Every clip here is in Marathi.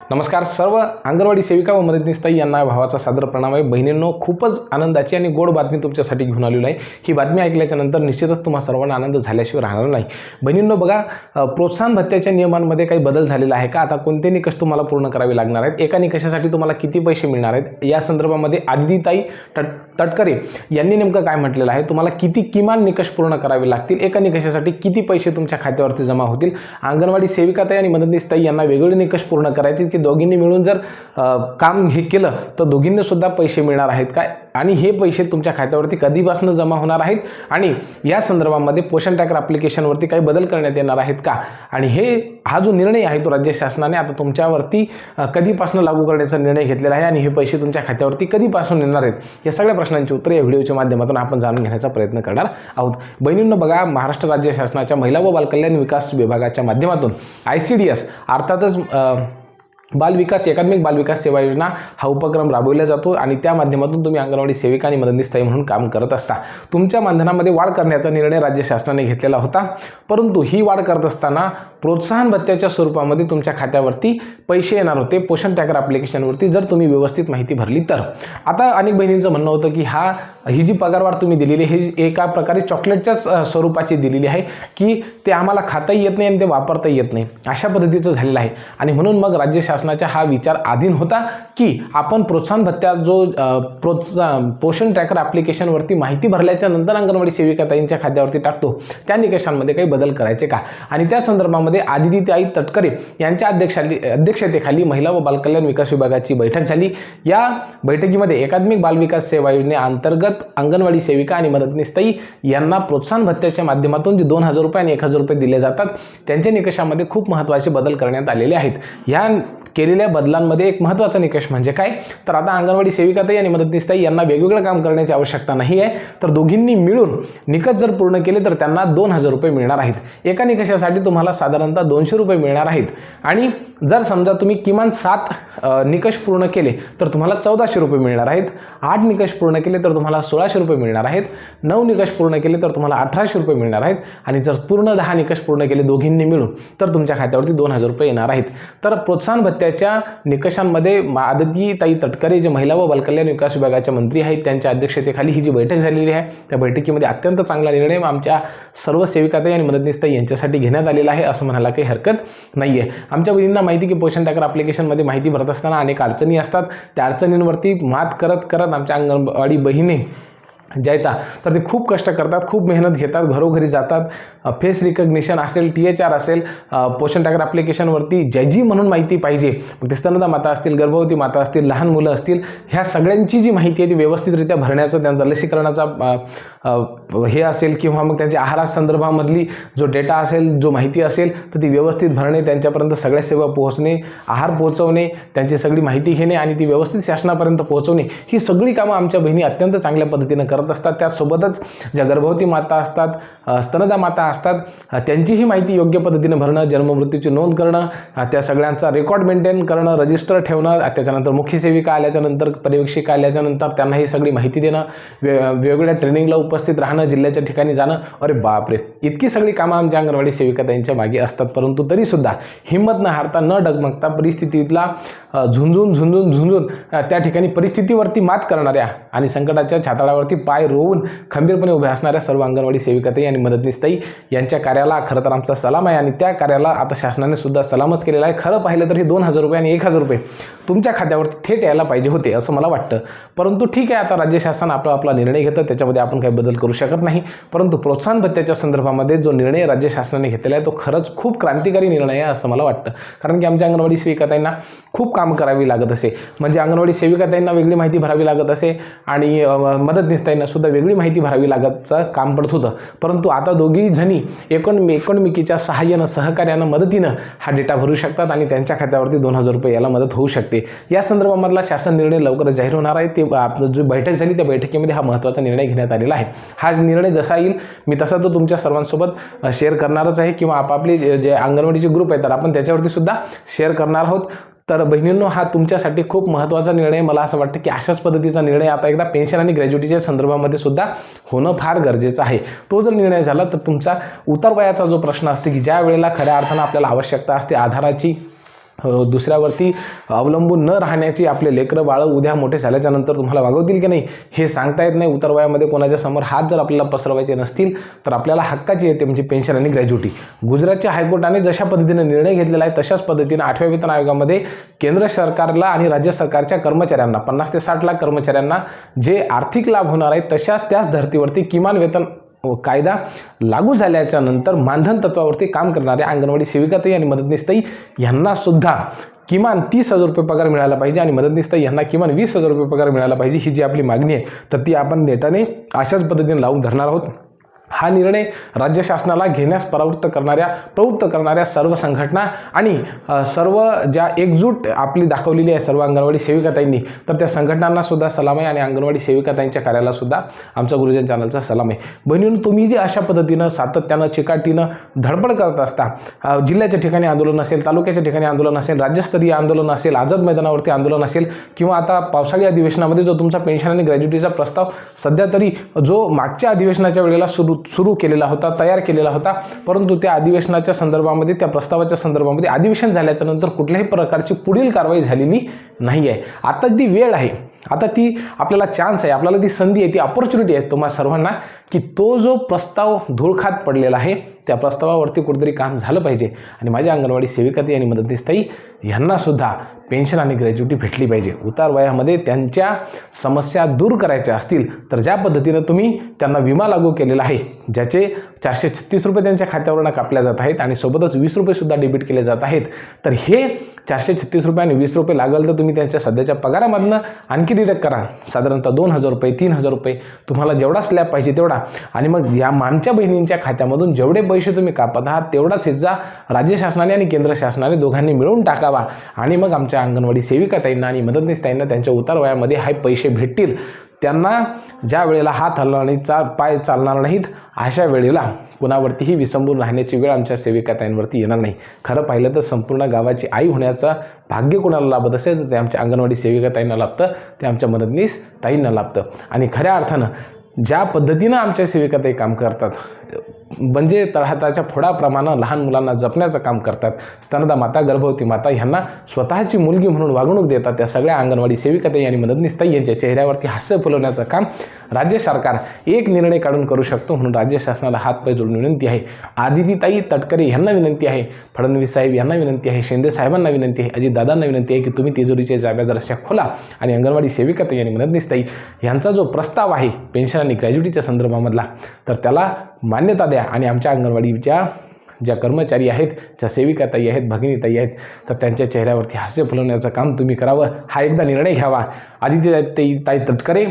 नमस्कार सर्व अंगणवाडी सेविका व मदतनीसताई यांना भावाचा सादर प्रणाम आहे. बहिणींनो खूपच आनंदाची आणि गोड बातमी तुमच्यासाठी घेऊन आलेलो आहे. ही बातमी ऐकल्याच्या नंतर निश्चितच तुम्हा सर्वांना आनंद झाल्याशिवाय राहणार नाही. बहिणींनो बघा प्रोत्साहन भत्त्याच्या नियमांमध्ये काही बदल झालेला आहे का? आता कोणते निकष तुम्हाला पूर्ण करावे लागणार आहेत? एका निकषासाठी तुम्हाला किती पैसे मिळणार आहेत? या संदर्भामध्ये आदिताई तट तटकरे यांनी नेमकं काय म्हटलेलं आहे? तुम्हाला किती किमान निकष पूर्ण करावे लागतील? एका निकषासाठी किती पैसे तुमच्या खात्यावरती जमा होतील? अंगणवाडी सेविकाताई आणि मदतनीसताई यांना वेगळे निकष पूर्ण करायचे की दोघींनी मिळून जर काम हे केलं तर दोघींनी सुद्धा पैसे मिळणार आहेत काय आणि हे पैसे तुमच्या खात्यावरती कधीपासून जमा होणार आहेत? आणि या संदर्भामध्ये पोषण ट्रॅकर ॲप्लिकेशनवरती काही बदल करण्यात येणार आहेत का? आणि हे हा जो निर्णय आहे तो राज्य शासनाने आता तुमच्यावरती कधीपासून लागू करण्याचा निर्णय घेतलेला आहे आणि हे पैसे तुमच्या खात्यावरती कधीपासून येणार आहेत? या सगळ्या प्रश्नांची उत्तरे या व्हिडिओच्या माध्यमातून आपण जाणून घेण्याचा प्रयत्न करणार आहोत. बहिणींना बघा महाराष्ट्र राज्य शासनाच्या महिला व बालकल्याण विकास विभागाच्या माध्यमातून आय सी डी एस अर्थातच बालविकास एकात्मिक बालविकास सेवा योजना हा उपक्रम राबवला जातो आणि त्या माध्यमातून तुम्ही अंगणवाडी सेविका आणि मदतनीसताई म्हणून काम करत असता. तुमच्या मानधनामध्ये वाढ करण्याचा निर्णय राज्य शासनाने घेतलेला होता. परंतु ही वाढ करत असताना प्रोत्साहन भत्त्याच्या स्वरूपामध्ये तुमच्या खात्यावरती पैसे येणार होते. पोषण टॅगर ॲप्लिकेशनवरती जर तुम्ही व्यवस्थित माहिती भरली तर. आता अनेक बहिणींचं म्हणणं होतं की हा ही जी पगारवाढ तुम्ही दिलेली हे एका प्रकारे चॉकलेटच्याच स्वरूपाची दिलेली आहे की ते आम्हाला खाताही येत नाही आणि ते वापरताही येत नाही. अशा पद्धतीचं झालेलं आहे. आणि म्हणून मग राज्य शासनाचा हा विचार अधीन होता की आपण प्रोत्साहन भत्त्या जो प्रोत्साहन पोषण ट्रॅकर ॲप्लिकेशनवरती माहिती भरल्याच्या नंतर अंगणवाडी सेविकाताईंच्या खात्यावरती टाकतो. त्या निकषांमध्ये काही बदल करायचे का? आणि त्या संदर्भामध्ये आदितीताई तटकरे यांच्या अध्यक्षाली अध्यक्षतेखाली महिला व बालकल्याण विकास विभागाची बैठक झाली. या बैठकीमध्ये एकात्मिक बालविकास सेवा योजनेअंतर्गत अंगणवाडी सेविका आणि मदतनीसताई यांना प्रोत्साहन भत्त्याच्या माध्यमातून जे दोन हजार रुपये आणि एक हजार रुपये दिले जातात त्यांच्या निकषामध्ये खूप महत्त्वाचे बदल करण्यात आलेले आहेत. ह्या केलेल्या बदलांमध्ये एक महत्त्वाचा निकष म्हणजे काय? तर आता अंगणवाडी सेविकाताई आणि मदतनीसताई यांना वेगवेगळं काम करण्याची आवश्यकता नाही आहे तर दोघींनी मिळून निकष जर पूर्ण केले तर त्यांना दोन हजार रुपये मिळणार आहेत. एका निकषासाठी तुम्हाला साधारणतः दोनशे रुपये मिळणार आहेत. आणि जर समजा तुम्ही किमान सात निकष पूर्ण केले तर तुम्हाला चौदाशे रुपये मिळणार आहेत. आठ निकष पूर्ण केले तर तुम्हाला सोळाशे रुपये मिळणार आहेत. नऊ निकष पूर्ण केले तर तुम्हाला अठराशे रुपये मिळणार आहेत. आणि जर पूर्ण दहा निकष पूर्ण केले दोघींनी मिळून तर तुमच्या खात्यावरती दोन हजार रुपये येणार आहेत. तर प्रोत्साहन त्याच्या निकषांमध्ये आदतीताई तटकरे जे महिला व बालकल्याण विकास विभागाच्या मंत्री आहेत त्यांच्या अध्यक्षतेखाली ही जी बैठक झालेली आहे त्या बैठकीमध्ये अत्यंत चांगला निर्णय आमच्या सर्व सेविकाताई आणि मदतनीसताई यांच्यासाठी घेण्यात आलेला आहे असं म्हणायला काही हरकत नाही आहे आमच्या बहिणींना माहिती की पोषण टाकर ॲप्लिकेशनमध्ये माहिती भरत असताना अनेक अडचणी असतात. त्या अडचणींवरती मात करत करत आमच्या अंगणवाडी बहिणी जायता तर ते खूप कष्ट करतात खूप मेहनत घेतात घरोघरी जातात फेस रिकग्निशन असेल टी एच आर असेल पोषण टाकर ॲप्लिकेशनवरती जी म्हणून माहिती पाहिजे. मग ते स्तनदा माता असतील गर्भवती माता असतील लहान मुलं असतील ह्या सगळ्यांची जी माहिती आहे ती व्यवस्थितरित्या भरण्याचं त्यांचा लसीकरणाचा हे असेल किंवा मग त्यांच्या आहारासंदर्भामधली जो डेटा असेल जो माहिती असेल तर ती व्यवस्थित भरणे त्यांच्यापर्यंत सगळ्या सेवा पोहोचणे आहार पोहोचवणे त्यांची सगळी माहिती घेणे आणि ती व्यवस्थित शासनापर्यंत पोहोचवणे ही सगळी कामं आमच्या बहिणी अत्यंत चांगल्या पद्धतीनं करतात. करत असतात. त्यासोबतच ज्या गर्भवती माता असतात स्तनदा माता असतात त्यांचीही माहिती योग्य पद्धतीने भरणं जन्ममृत्यूची नोंद करणं त्या सगळ्यांचा रेकॉर्ड मेंटेन करणं रजिस्टर ठेवणं त्याच्यानंतर मुख्य सेविका आल्याच्यानंतर पर्यवेक्षिका आल्याच्यानंतर त्यांना ही सगळी माहिती देणं वे वेगवेगळ्या ट्रेनिंगला उपस्थित राहणं जिल्ह्याच्या ठिकाणी जाणं अरे बापरे! इतकी सगळी कामं आमच्या अंगणवाडी सेविका त्यांच्या मागे असतात. परंतु तरीसुद्धा हिंमत न हारता न डगमगता परिस्थितीतला झुंजून झुंजून झुंजून त्या ठिकाणी परिस्थितीवरती मात करणाऱ्या आणि संकटाच्या छाताळावरती पाय रोवून खंबीरपणे उभ्या असणाऱ्या सर्व अंगणवाडी सेविकाताई आणि मदतनीसताई यांच्या कार्याला खरं तर आमचा सलाम आहे आणि त्या कार्याला आता शासनाने सुद्धा सलामच केलेला आहे. खरं पाहिलं तर हे दोन हजार रुपये आणि एक हजार रुपये तुमच्या खात्यावरती थेट यायला पाहिजे होते असं मला वाटतं. परंतु ठीक आहे आता राज्य शासन आपला आपला निर्णय घेतं त्याच्यामध्ये आपण काही बदल करू शकत नाही. परंतु प्रोत्साहन भत्त्याच्या संदर्भामध्ये जो निर्णय राज्य शासनाने घेतलेला आहे तो खरंच खूप क्रांतिकारी निर्णय आहे असं मला वाटतं. कारण की आमच्या अंगणवाडी सेविकाताईंना खूप काम करावी लागत असे. म्हणजे अंगणवाडी सेविकाताईंना वेगळी माहिती भरावी लागत असे आणि अ, त्यांनासुद्धा सुद्धा वेगळी माहिती भरावी लागतचं काम पडत होतं. परंतु आता दोघी जणी एकोण एकोणमिकीच्या सहाय्यानं सहकार्यानं मदतीनं हा डेटा भरू शकतात आणि त्यांच्या खात्यावरती दोन हजार रुपये याला मदत होऊ शकते. या संदर्भामधला शासन निर्णय लवकरच जाहीर होणार आहे. ते आपलं जो बैठक झाली त्या बैठकीमध्ये हा महत्त्वाचा निर्णय घेण्यात आलेला आहे. हा निर्णय जसा येईल मी तसा तो तुमच्या सर्वांसोबत शेअर करणारच आहे किंवा आपापले जे जे अंगणवाडीचे ग्रुप आहेत तर आपण त्याच्यावरती सुद्धा शेअर करणार आहोत. तर बहिणींनो हा तुमच्यासाठी खूप महत्त्वाचा निर्णय. मला असं वाटतं की अशाच पद्धतीचा निर्णय आता एकदा पेन्शन आणि ग्रॅज्युटीच्या संदर्भामध्ये सुद्धा होणं फार गरजेचं आहे. तो जर निर्णय झाला तर तुमचा उतार वयाचा जो प्रश्न असतो की ज्या वेळेला खऱ्या अर्थानं आपल्याला आवश्यकता असते आधाराची दुसऱ्यावरती अवलंबून न राहण्याची आपले लेकरं बाळं उद्या मोठे झाल्याच्यानंतर तुम्हाला वागवतील की नाही हे सांगता येत नाही. उतर वयामध्ये कोणाच्या समोर हात जर आपल्याला पसरवायचे नसतील तर आपल्याला हक्काची येते म्हणजे पेन्शन आणि ग्रॅज्युटी गुजरातच्या हायकोर्टाने जशा पद्धतीने निर्णय घेतलेला आहे तशाच पद्धतीने आठव्या वेतन आयोगामध्ये केंद्र सरकारला आणि राज्य सरकारच्या कर्मचाऱ्यांना पन्नास ते साठ लाख कर्मचाऱ्यांना जे आर्थिक लाभ होणार आहे तशाच त्याच धर्तीवरती किमान वेतन हो, कायदा लागू झाल्याच्यानंतर मानधन तत्वावरती काम करणाऱ्या अंगणवाडी सेविकाताई आणि मदतनीसताई यांना सुद्धा किमान तीस हजार रुपये पगार मिळाला पाहिजे आणि मदतनीसताई यांना किमान वीस हजार रुपये पगार मिळाला पाहिजे ही जी आपली मागणी आहे तर ती आपण नेटाने अशाच पद्धतीने लावून धरणार आहोत. हा निर्णय राज्य शासनाला घेण्यास प्रवृत्त करणाऱ्या प्रवृत्त करणाऱ्या सर्व संघटना आणि सर्व ज्या एकजूट आपली दाखवलेली आहे सर्व अंगणवाडी सेविकाताईंनी तर त्या संघटनांना सुद्धा सलाम आहे आणि अंगणवाडी सेविकाताईंच्या कार्याला सुद्धा आमचा गुरुजन चॅनलचा सलाम आहे. बहिणीनं तुम्ही जे अशा पद्धतीनं सातत्यानं चिकाटीनं धडपड करत असता जिल्ह्याच्या ठिकाणी आंदोलन असेल तालुक्याच्या ठिकाणी आंदोलन असेल राज्यस्तरीय आंदोलन असेल आझाद मैदानावरती आंदोलन असेल किंवा आता पावसाळी अधिवेशनामध्ये जो तुमचा पेन्शन आणि ग्रॅज्युटीचा प्रस्ताव सध्या तरी जो मागच्या अधिवेशनाच्या वेळेला सुरू सुरू केलेला होता तयार केलेला होता. परंतु त्या अधिवेशनाच्या संदर्भामध्ये त्या प्रस्तावाच्या संदर्भामध्ये अधिवेशन झाल्याच्यानंतर कुठल्याही प्रकारची पुढील कारवाई झालेली नाही आहे आता जी वेळ आहे आता ती आपल्याला चान्स आहे आपल्याला ती संधी आहे ती ऑपॉर्च्युनिटी आहे तुम्हा सर्वांना की तो जो प्रस्ताव धूळखात पडलेला आहे त्या प्रस्तावावरती कुठेतरी काम झालं पाहिजे. आणि माझ्या अंगणवाडी सेविकाती आणि मदतनीसताई यांनासुद्धा पेन्शन आणि ग्रॅज्युटी भेटली पाहिजे. उतार वयामध्ये त्यांच्या समस्या दूर करायच्या असतील तर ज्या पद्धतीनं तुम्ही त्यांना विमा लागू केलेला आहे ज्याचे चारशे छत्तीस रुपये त्यांच्या खात्यावरून कापल्या जात आहेत आणि सोबतच वीस रुपयेसुद्धा डेबिट केले जात आहेत तर हे चारशे छत्तीस रुपये आणि वीस रुपये लागल तर तुम्ही त्यांच्या सध्याच्या पगारामधनं आणखी डिडक्ट करा. साधारणतः दोन हजार रुपये तीन हजार रुपये. तुम्हाला जेवढा स्लॅब पाहिजे तेवढा. आणि मग या मामच्या बहिणींच्या खात्यामधून जेवढे पैसे तुम्ही कापत आहात तेवढाच हिस्सा राज्य शासनाने आणि केंद्र शासनाने दोघांनी मिळून टाकावा. आणि मग आमच्या अंगणवाडी सेविकाताईंना आणि मदतनीस ताईंना त्यांच्या उतार वयामध्ये हे पैसे भेटतील. त्यांना ज्या वेळेला हात हलणार नाही चा पाय चालणार नाहीत अशा वेळेला कुणावरतीही विसंबून राहण्याची वेळ आमच्या सेविकाताईंवरती येणार नाही. खरं पाहिलं तर संपूर्ण गावाची आई होण्याचं भाग्य कोणाला लाभत असेल तर ते आमच्या अंगणवाडी सेविकाताईंना लाभतं ते आमच्या मदतनीस ताईंना लाभतं. आणि खऱ्या अर्थानं ज्या पद्धतीनं आमच्या सेविकाताई काम करतात म्हणजे तळहाताच्या फोडाप्रमाणे लहान मुलांना जपण्याचं काम करतात. स्तनदा माता गर्भवती माता ह्यांना स्वतःची मुलगी म्हणून वागणूक देतात. त्या सगळ्या अंगणवाडी सेविकाताई आणि मदतनीसताई यांच्या चेहऱ्यावरती हास्य फुलवण्याचं काम राज्य सरकार एक निर्णय काढून करू शकतो म्हणून राज्य शासनाला हातपाय जोडून विनंती आहे. आदितीताई तटकरे यांना विनंती आहे. फडणवीस साहेब यांना विनंती आहे. शिंदे साहेबांना विनंती आहे. अजितदादांना विनंती आहे की तुम्ही तिजोरीच्या जागा जराशा खोला आणि अंगणवाडी सेविकाताई आणि मदतनीसताई यांचा जो प्रस्ताव आहे पेन्शन आणि ग्रॅज्युटीच्या संदर्भामधला तर त्याला मान्यता द्या आणि आमच्या अंगणवाडीच्या ज्या कर्मचारी आहेत ज्या सेविकाताई आहेत भगिनीताई आहेत तर त्यांच्या चेहऱ्यावरती हास्य फुलवण्याचं काम तुम्ही करावं हा एकदा निर्णय घ्यावा. आदित्य ताई ताई तटकरे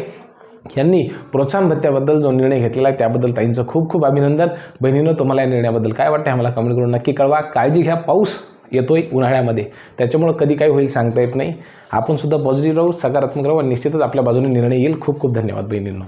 यांनी प्रोत्साहन भत्त्याबद्दल जो निर्णय घेतलेला आहे त्याबद्दल ताईंचं खूप खूप अभिनंदन. बहिणीनं तुम्हाला या निर्णयाबद्दल काय वाटतं आम्हाला कमेंट करून नक्की कळवा. काळजी घ्या पाऊस येतोय उन्हाळ्यामध्ये. त्याच्यामुळं कधी काय होईल सांगता येत नाही. आपण सुद्धा पॉझिटिव्ह राहू सकारात्मक राहू आणि निश्चितच आपल्या बाजूने निर्णय येईल. खूप खूप धन्यवाद बहिणींना.